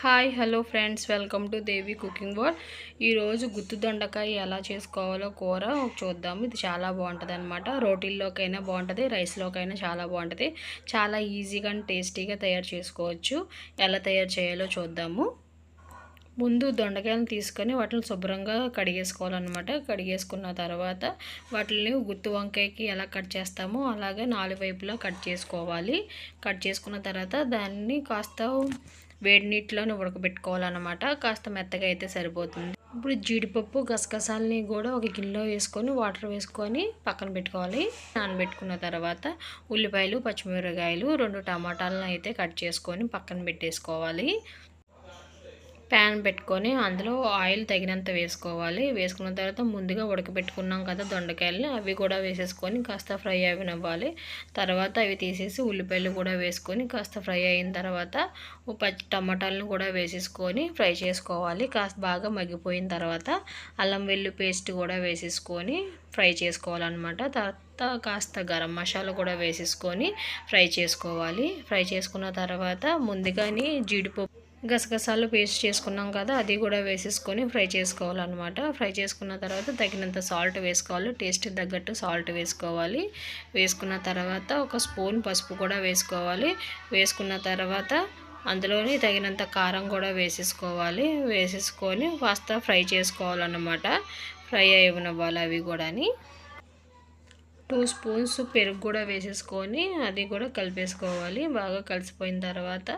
Hi hello friends. Welcome to Devi cooking world ఈరోజు గుత్తు దొండకాయ ఎలా చేసుకోవాలో కూర చూద్దాము. ఇది చాలా బాగుంటుంది అనమాట రోటీల్లోకైనా బాగుంటుంది రైస్లోకైనా చాలా బాగుంటుంది. చాలా ఈజీగా అండ్ టేస్టీగా తయారు చేసుకోవచ్చు. ఎలా తయారు చేయాలో చూద్దాము. ముందు దొండకాయలను తీసుకొని వాటిని శుభ్రంగా కడిగేసుకోవాలన్నమాట. కడిగేసుకున్న తర్వాత వాటిని గుత్తి వంకాయకి ఎలా కట్ చేస్తామో అలాగే నాలుగు వైపులా కట్ చేసుకోవాలి. కట్ చేసుకున్న తర్వాత దాన్ని కాస్త వేడి నీటిలోనే ఉడకబెట్టుకోవాలన్నమాట కాస్త మెత్తగా అయితే సరిపోతుంది. ఇప్పుడు జీడిపప్పు గసగసాలని కూడా ఒక గిన్నెలో వేసుకొని వాటర్ వేసుకొని పక్కన పెట్టుకోవాలి. నానబెట్టుకున్న తర్వాత ఉల్లిపాయలు పచ్చిమిరకాయలు రెండు టమాటాలను అయితే కట్ చేసుకొని పక్కన పెట్టేసుకోవాలి. ప్యాన్ పెట్టుకొని అందులో ఆయిల్ తగినంత వేసుకోవాలి. వేసుకున్న తర్వాత ముందుగా ఉడకబెట్టుకున్నాం కదా దొండకాయలని అవి కూడా వేసేసుకొని కాస్త ఫ్రై అవ్వాలి తర్వాత అవి తీసేసి ఉల్లిపాయలు కూడా వేసుకొని కాస్త ఫ్రై అయిన తర్వాత పచ్చి టమాటాలను కూడా వేసేసుకొని ఫ్రై చేసుకోవాలి. కాస్త బాగా మగ్గిపోయిన తర్వాత అల్లం వెల్లు పేస్ట్ కూడా వేసేసుకొని ఫ్రై చేసుకోవాలన్నమాట. తర్వాత కాస్త గరం మసాలా కూడా వేసేసుకొని ఫ్రై చేసుకోవాలి. ఫ్రై చేసుకున్న తర్వాత ముందుగానే జీడిపప్పు గసగసాలు పేస్ట్ చేసుకున్నాం కదా అది కూడా వేసేసుకొని ఫ్రై చేసుకోవాలన్నమాట. ఫ్రై చేసుకున్న తర్వాత తగినంత సాల్ట్ వేసుకోవాలి. టేస్ట్ తగ్గట్టు సాల్ట్ వేసుకోవాలి. వేసుకున్న తర్వాత ఒక స్పూన్ పసుపు కూడా వేసుకోవాలి. వేసుకున్న తర్వాత అందులోని తగినంత కారం కూడా వేసేసుకోవాలి. వేసేసుకొని కాస్త ఫ్రై చేసుకోవాలన్నమాట. ఫ్రై అవ్వనివ్వాలి అవి కూడాని. టూ స్పూన్స్ పెరుగు కూడా వేసేసుకొని అది కూడా కలిపేసుకోవాలి. బాగా కలిసిపోయిన తర్వాత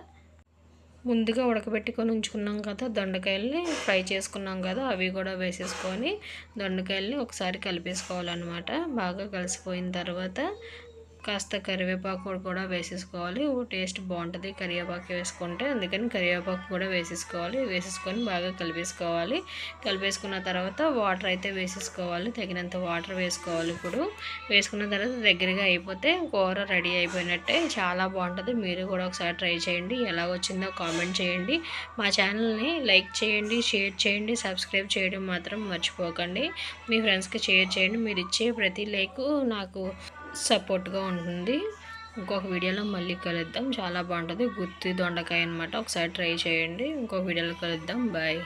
ముందుగా ఉడకబెట్టుకొని ఉంచుకున్నాం కదా దొండకాయల్ని ఫ్రై చేసుకున్నాం కదా అవి కూడా వేసేసుకొని దొండకాయల్ని ఒకసారి కలిపేసుకోవాలన్నమాట. బాగా కలిసిపోయిన తర్వాత కాస్త కరివేపాకు కూడా వేసేసుకోవాలి. టేస్ట్ బాగుంటుంది. కరివేపాకు వేసుకుంటే అందుకని కరివేపాకు కూడా వేసేసుకోవాలి. వేసేసుకొని బాగా కలిపేసుకోవాలి. కలిపేసుకున్న తర్వాత వాటర్ అయితే వేసేసుకోవాలి. తగినంత వాటర్ వేసుకోవాలి ఇప్పుడు. వేసుకున్న తర్వాత దగ్గరగా అయిపోతే కూర రెడీ అయిపోయినట్టే. చాలా బాగుంటుంది. మీరు కూడా ఒకసారి ట్రై చేయండి. ఎలా వచ్చిందో కామెంట్ చేయండి. మా ఛానల్ని లైక్ చేయండి షేర్ చేయండి సబ్స్క్రైబ్ చేయడం మాత్రం మర్చిపోకండి. మీ ఫ్రెండ్స్కి షేర్ చేయండి. మీరు ఇచ్చే ప్రతి లైక్ నాకు సపోర్ట్గా ఉంటుంది. ఇంకొక వీడియోలో మళ్ళీ కలుద్దాం. చాలా బాగుంటుంది. గుత్తి దొండకాయ అనమాట ఒకసారి ట్రై చేయండి. ఇంకొక వీడియోలో కలుద్దాం. బాయ్.